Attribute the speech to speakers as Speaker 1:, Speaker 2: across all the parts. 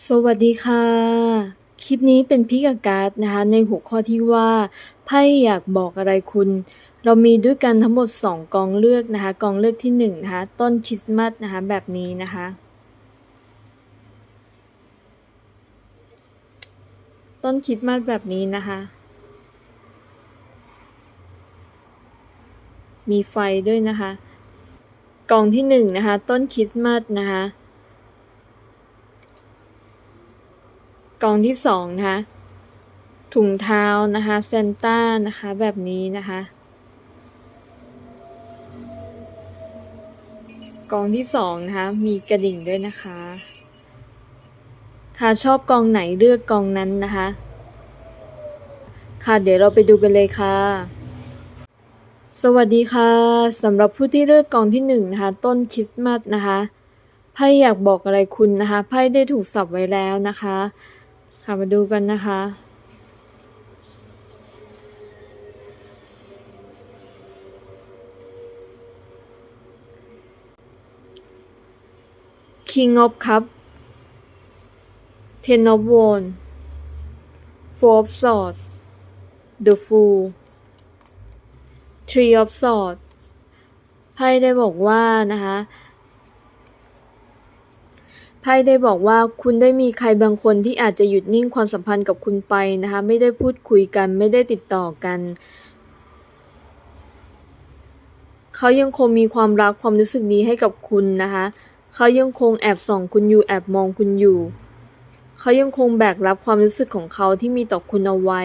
Speaker 1: สวัสดีค่ะ คลิปนี้เป็นพิกาการ์ดนะคะ ในหัวข้อที่ว่าไพ่อยากบอกอะไรคุณ เรามีด้วยกันทั้งหมด 2 กองเลือกนะคะ กองเลือกที่1นะคะต้นคริสต์มาสนะคะแบบนี้นะคะ ต้นคริสต์มาสแบบนี้นะคะ มีไฟด้วยนะคะ กองที่หนึ่งนะคะต้นคริสต์มาสนะคะ กองที่สองนะคะถุงเท้านะคะเซนต้านะคะแบบนี้นะคะกองที่สองนะคะมีกระดิ่งด้วยนะคะค่ะชอบกองไหนเลือกกองนั้นนะคะ ค่ะเดี๋ยวเราไปดูกันเลยค่ะ สวัสดีค่ะสำหรับผู้ที่เลือกกองที่หนึ่งนะคะ ต้นคริสต์มาสนะคะไพ่อยากบอกอะไรคุณนะคะไพ่ได้ถูกสับไว้แล้วนะคะ ค่ะมาดูกันนะคะ King of Cup Ten of Wands Four of Swords The Fool Three of Swords ไพ่ได้บอกว่านะคะ ไพ่ได้บอกว่าคุณได้มีใครบางคนที่อาจจะหยุดนิ่งความสัมพันธ์กับคุณไปนะคะ ไม่ได้พูดคุยกัน ไม่ได้ติดต่อกัน เขายังคงมีความรักความรู้สึกดีให้กับคุณนะคะ เขายังคงแอบส่องคุณอยู่แอบมองคุณอยู่ เขายังคงแบกรับความรู้สึกของเขาที่มีต่อคุณเอาไว้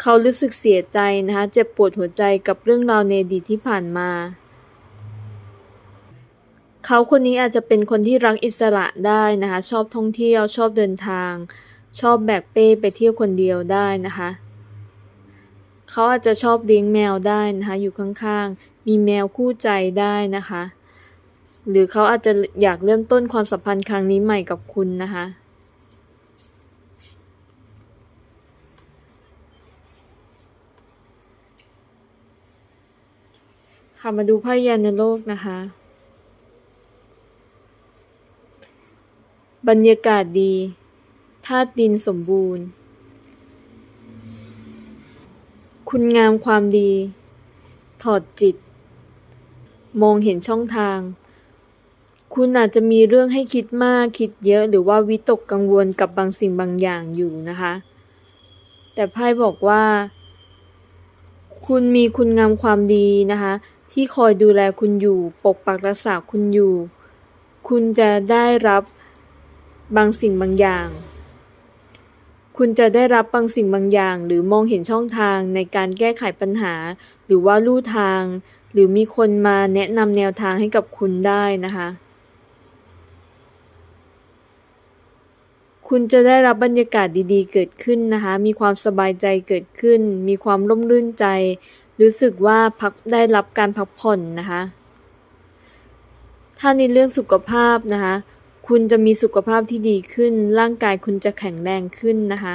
Speaker 1: เขารู้สึกเสียใจนะคะ เจ็บปวดหัวใจกับเรื่องราวในอดีตที่ผ่านมา เขาคนนี้อาจจะเป็นคนที่รักอิสระได้นะคะ ชอบท่องเที่ยว ชอบเดินทาง ชอบแบกเป้ไปเที่ยวคนเดียวได้นะคะ เขาอาจจะชอบเลี้ยงแมวได้นะคะ อยู่ข้างๆ มีแมวคู่ใจได้นะคะ หรือเขาอาจจะอยากเริ่มต้นความสัมพันธ์ครั้งนี้ใหม่กับคุณนะคะค่ะมาดูไพ่ยานในโลกนะคะ บรรยากาศดีธาตุดินสมบูรณ์ คุณงามความดี ถอดจิต มองเห็นช่องทาง คุณอาจจะมีเรื่องให้คิดมากคิดเยอะหรือว่าวิตกกังวลกับบางสิ่งบางอย่างอยู่นะคะ แต่ไพ่บอกว่า คุณมีคุณงามความดีนะคะ ที่คอยดูแลคุณอยู่ ปกปักรักษาคุณอยู่ คุณจะได้รับ บางสิ่งบางอย่าง คุณจะได้รับบางสิ่งบางอย่าง หรือมองเห็นช่องทางในการแก้ไขปัญหา หรือว่าลู่ทาง หรือมีคนมาแนะนำแนวทางให้กับคุณได้นะคะ คุณจะได้รับบรรยากาศดีๆ เกิดขึ้นนะคะ มีความสบายใจเกิดขึ้น มีความร่มรื่นใจ รู้สึกว่าพักได้รับการพักผ่อนนะคะ ถ้าในเรื่องสุขภาพนะคะ คุณจะมีสุขภาพที่ดีขึ้น ร่างกายคุณจะแข็งแรงขึ้นนะคะ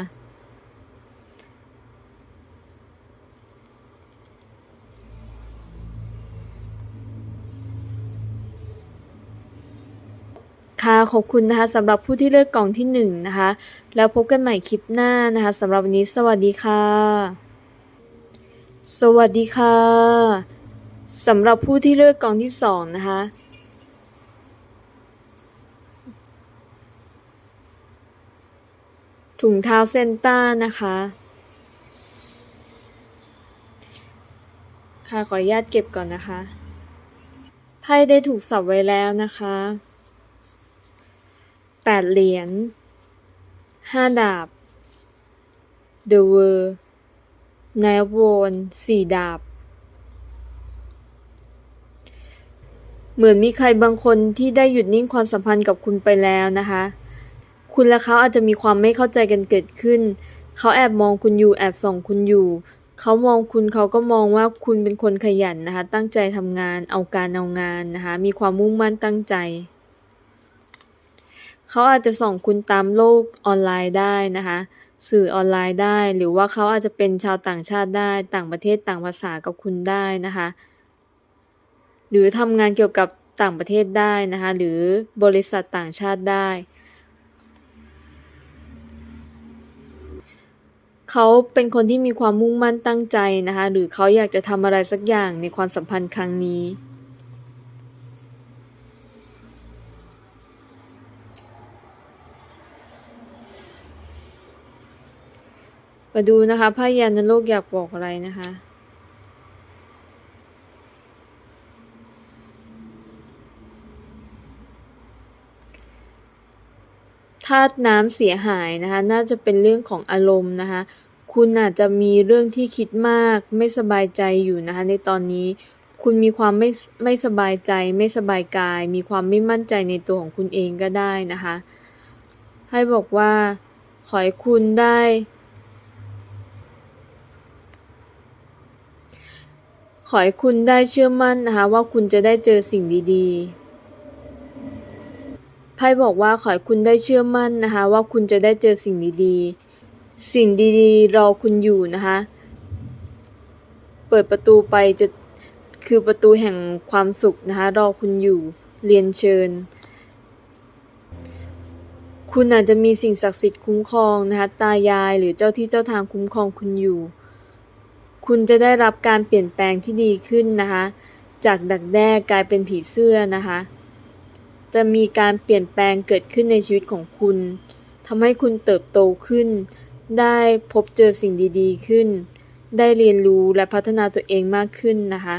Speaker 1: ค่ะขอบคุณนะคะสำหรับผู้ที่เลือกกล่องที่หนึ่งนะคะ แล้วพบกันใหม่คลิปหน้านะคะสำหรับวันนี้สวัสดีค่ะ สวัสดีค่ะสำหรับผู้ที่เลือกกล่องที่สองนะคะ ถุงเท้าเซนต้านะคะ ค่ะขออนุญาตเก็บก่อนนะคะ ไพ่ได้ถูกสับไว้แล้วนะคะแปดเหรียญห้าดาบ The World นายโวนสี่ดาบ เหมือนมีใครบางคนที่ได้หยุดนิ่งความสัมพันธ์กับคุณไปแล้วนะคะ คุณและเขาอาจจะมีความไม่เข้าใจกันเกิดขึ้น เขาแอบมองคุณอยู่แอบส่องคุณอยู่ เขามองคุณเขาก็มองว่าคุณเป็นคนขยันนะคะ ตั้งใจทำงาน เอาการเอางานนะคะ มีความมุ่งมั่นตั้งใจ เขาอาจจะส่องคุณตามโลกออนไลน์ได้นะคะ สื่อออนไลน์ได้ หรือว่าเขาอาจจะเป็นชาวต่างชาติได้ ต่างประเทศต่างภาษากับคุณได้นะคะ หรือทำงานเกี่ยวกับต่างประเทศได้นะคะ หรือบริษัทต่างชาติได้ เขาเป็นคนที่มีความมุ่งมั่นตั้งใจนะคะ หรือเขาอยากจะทำอะไรสักอย่างในความสัมพันธ์ครั้งนี้มาดูนะคะพยานโลกอยากบอกอะไรนะคะ ธาตุน้ำเสียหายนะคะน่าจะเป็นเรื่องของอารมณ์นะคะคุณอาจจะมีเรื่องที่คิดมากไม่สบายใจอยู่นะคะในตอนนี้คุณมีความไม่ไม่สบายใจ ไม่สบายกาย มีความไม่มั่นใจในตัวของคุณเองก็ได้นะคะให้บอกว่าขอให้คุณได้ ขอให้คุณได้เชื่อมั่นนะคะว่าคุณจะได้เจอสิ่งดี ๆ ไพ่บอกว่าขอให้คุณได้เชื่อมั่นนะคะ ว่าคุณจะได้เจอสิ่งดีๆ สิ่งดีๆ รอคุณอยู่นะคะ เปิดประตูไปจะคือประตูแห่งความสุขนะคะ รอคุณอยู่เรียนเชิญ คุณอาจจะมีสิ่งศักดิ์สิทธิ์คุ้มครองนะคะ ตายายหรือเจ้าที่เจ้าทางคุ้มครองคุณอยู่ คุณจะได้รับการเปลี่ยนแปลงที่ดีขึ้นนะคะ จากดักแด้กลายเป็นผีเสื้อนะคะ จะมีการเปลี่ยนแปลงเกิดขึ้นในชีวิตของคุณทำให้คุณเติบโตขึ้น ได้พบเจอสิ่งดีๆขึ้น ได้เรียนรู้และพัฒนาตัวเองมากขึ้นนะคะ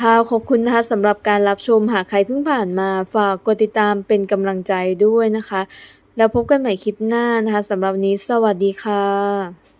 Speaker 1: ค่ะขอบคุณนะคะสำหรับการรับชมหากใครเพิ่งผ่านมาฝากกดติดตามเป็นกำลังใจด้วยนะคะ แล้วพบกันใหม่คลิปหน้านะคะสำหรับนี้สวัสดีค่ะ